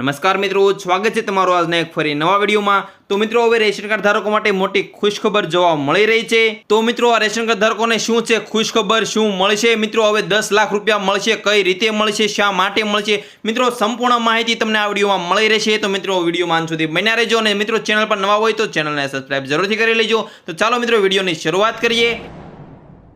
નમસ્કાર મિત્રો, સ્વાગત છે તમારું આજના એક ફરી નવા વિડીયોમાં. તો મિત્રો, હવે રેશન કાર્ડ ધારકો માટે મોટી ખુશખબર જોવા મળી રહી છે. તો મિત્રો, આ રેશન કાર્ડ ધારકોને શું છે, ખુશખબર શું મળશે? મિત્રો, હવે દસ લાખ રૂપિયા મળશે, કઈ રીતે મળશે, શા માટે મળશે? મિત્રો, સંપૂર્ણ માહિતી તમને આ વિડીયોમાં મળી રહેશે. તો મિત્રો વિડીયોમાં અંત સુધી બન્યા રહેજો અને મિત્રો, ચેનલ પર નવા હોય તો ચેનલને સબસ્ક્રાઈબ જરૂરથી કરી લેજો. તો ચાલો મિત્રો, વિડીયોની શરૂઆત કરીએ.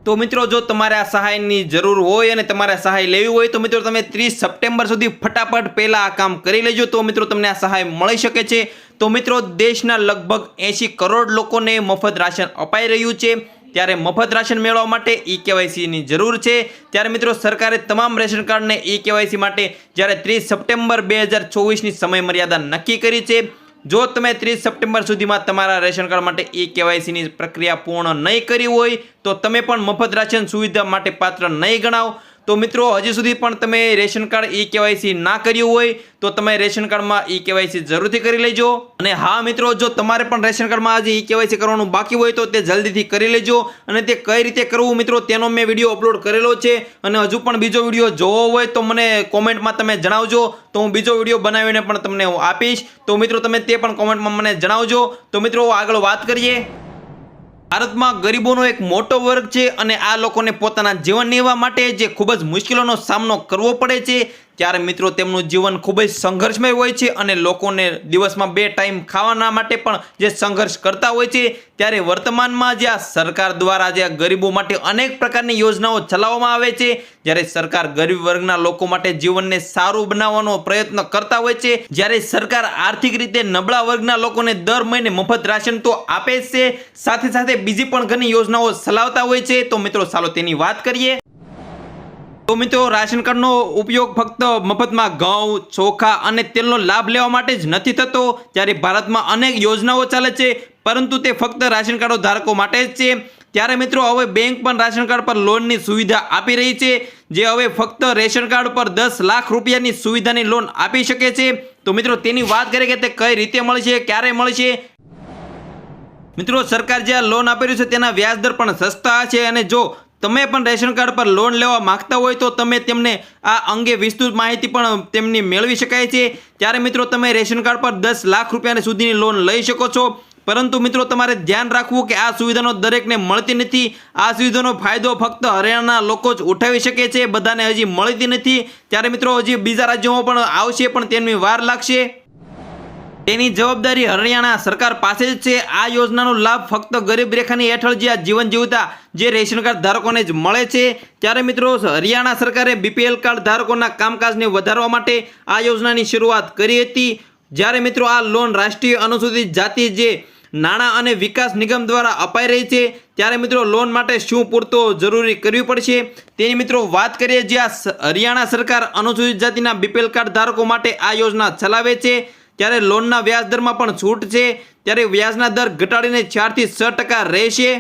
તો મિત્રો, જો તમારે આ સહાયની જરૂર હોય અને તમારે સહાય લેવી હોય, તો મિત્રો તમે ત્રીસ સપ્ટેમ્બર સુધી ફટાફટ પહેલાં આ કામ કરી લેજો. તો મિત્રો, તમને આ સહાય મળી શકે છે. તો મિત્રો, દેશના લગભગ એંશી કરોડ લોકોને મફત રાશન અપાઈ રહ્યું છે. ત્યારે મફત રાશન મેળવવા માટે ઈ કેવાયસીની જરૂર છે. ત્યારે મિત્રો, સરકારે તમામ રેશન કાર્ડને ઈ કેવાયસી માટે જ્યારે ત્રીસ સપ્ટેમ્બર બે હજાર ચોવીસની સમય મર્યાદા નક્કી કરી છે જો તમે ત્રીસ સપ્ટેમ્બર સુધીમાં તમારા રેશન કાર્ડ માટે ઈ કેવાયસીની પ્રક્રિયા પૂર્ણ નહીં કરી હોય, તો તમે પણ મફત રાશન સુવિધા માટે પાત્ર નહીં ગણાવ. તો મિત્રો, હજી સુધી પણ તમે રેશન કાર્ડ ઈ કેવાયસી ના કર્યું હોય, તો તમે રેશન કાર્ડમાં ઈ કેવાયસી જરૂરથી કરી લેજો. અને હા મિત્રો, જો તમારે પણ રેશન કાર્ડમાં આજે ઈ કેવાયસી કરવાનું બાકી હોય, તો તે જલ્દીથી કરી લેજો. અને તે કઈ રીતે કરવું મિત્રો, તેનો મેં વીડિયો અપલોડ કરેલો છે. અને હજુ પણ બીજો વીડિયો જોવો હોય, તો મને કોમેન્ટમાં તમે જણાવજો. તો હું બીજો વીડિયો બનાવીને પણ તમને હું આપીશ. તો મિત્રો, તમે તે પણ કોમેન્ટમાં મને જણાવજો. તો મિત્રો, આગળ વાત કરીએ. ભારતમાં ગરીબોનો એક મોટો વર્ગ છે અને આ લોકોને પોતાના જીવન નિર્વાહ માટે જે ખૂબ જ મુશ્કેલીનો સામનો કરવો પડે છે ત્યારે મિત્રો તેમનું જીવન ખૂબ જ સંઘર્ષમય હોય છે અને લોકોને દિવસમાં બે ટાઈમ ખાવાના માટે પણ જે સંઘર્ષ કરતા હોય છે, ત્યારે વર્તમાનમાં જે સરકાર દ્વારા જે ગરીબો માટે અનેક પ્રકારની યોજનાઓ ચલાવવામાં આવે છે, જ્યારે સરકાર ગરીબ વર્ગના લોકો માટે જીવનને સારું બનાવવાનો પ્રયત્ન કરતા હોય છે, જ્યારે સરકાર આર્થિક રીતે નબળા વર્ગના લોકોને દર મહિને મફત રાશન તો આપે છે, સાથે સાથે બીજી પણ ઘણી યોજનાઓ ચલાવતા હોય છે. તો મિત્રો, ચાલો તેની વાત કરીએ. તો મિત્રો રાશન કાર્ડનો ઉપયોગ ફક્ત મફતમાં ઘઉં, ચોખા અને તેલનો લાભ લેવા માટે જ નથી થતો ત્યારે ભારતમાં અનેક યોજનાઓ ચાલે છે, પરંતુ તે ફક્ત રાશન કાર્ડો ધારકો માટે જ છે. ત્યારે મિત્રો હવે બેંક પણ રાશન કાર્ડ પર લોનની સુવિધા આપી રહી છે, જે હવે ફક્ત રેશન કાર્ડ પર દસ લાખ રૂપિયાની સુવિધાની લોન આપી શકે છે. તો મિત્રો તેની વાત કરીએ કે તે કઈ રીતે મળશે, ક્યારે મળશે? મિત્રો સરકાર જે લોન આપી રહ્યું છે તેના વ્યાજદર પણ સસ્તા છે અને જો તમે પણ રેશન કાર્ડ પર લોન લેવા માંગતા હોય તો તમે તેમને આ અંગે વિસ્તૃત માહિતી પણ તેમની મેળવી શકાય છે. ત્યારે મિત્રો, તમે રેશન કાર્ડ પર દસ લાખ રૂપિયા સુધીની લોન લઈ શકો છો. પરંતુ મિત્રો, તમારે ધ્યાન રાખવું કે આ સુવિધાનો દરેકને મળતી નથી. આ સુવિધાનો ફાયદો ફક્ત હરિયાણાના લોકો જ ઉઠાવી શકે છે. બધાને હજી મળતી નથી. ત્યારે મિત્રો, હજી બીજા રાજ્યોમાં પણ આવશે, પણ તેની વાર લાગશે. તેની જવાબદારી હરિયાણા સરકાર પાસે જ છે. આ યોજનાનો લાભ ફક્ત ગરીબ રેખાની હેઠળ જે આ જીવન જીવતા જે રેશન કાર્ડ ધારકોને જ મળે છે. ત્યારે મિત્રો, હરિયાણા સરકારે બીપીએલ કાર્ડ ધારકોના કામકાજને વધારવા માટે આ યોજનાની શરૂઆત કરી હતી. જ્યારે મિત્રો, આ લોન રાષ્ટ્રીય અનુસૂચિત જાતિ જે નાણાં અને વિકાસ નિગમ દ્વારા અપાઈ રહી છે, ત્યારે મિત્રો, લોન માટે શું પૂરતો જરૂરી કરવી પડશે? તેની મિત્રો, વાત કરીએ જ્યાં હરિયાણા સરકાર અનુસૂચિત જાતિના બીપીએલ કાર્ડ ધારકો માટે આ યોજના ચલાવે છે. ત્યારે લોનના વ્યાજ દરમાં પણ છૂટ છે. ત્યારે વ્યાજના દર ઘટાડીને ચારથી છ ટકા રહેશે.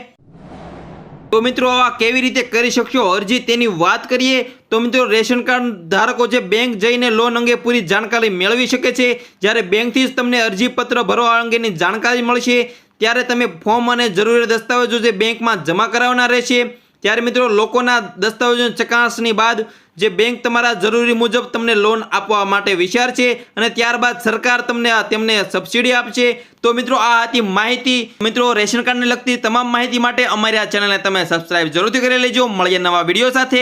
તો મિત્રો, આ કેવી રીતે કરી શકશો અરજી તેની વાત કરીએ. તો મિત્રો, રેશન કાર્ડ ધારકો જે બેંક જઈને લોન અંગે પૂરી જાણકારી મેળવી શકે છે. જ્યારે બેંકથી જ તમને અરજીપત્ર ભરવા અંગેની જાણકારી મળશે, ત્યારે તમે ફોર્મ અને જરૂરી દસ્તાવેજો જે બેંકમાં જમા કરાવવાના રહેશે ત્યારે મિત્રો, લોકોના દસ્તાવેજોની ચકાસણી બાદ જે બેંક તમારા જરૂરી મુજબ તમને લોન આપવા માટે વિચાર છે અને ત્યારબાદ સરકાર તમને તેમને સબસિડી આપશે. તો મિત્રો, આ હતી માહિતી. મિત્રો, રેશન કાર્ડને લગતી તમામ માહિતી માટે અમારી આ ચેનલને તમે સબસ્ક્રાઇબ જરૂરથી કરી લેજો. મળીએ નવા વીડિયો સાથે.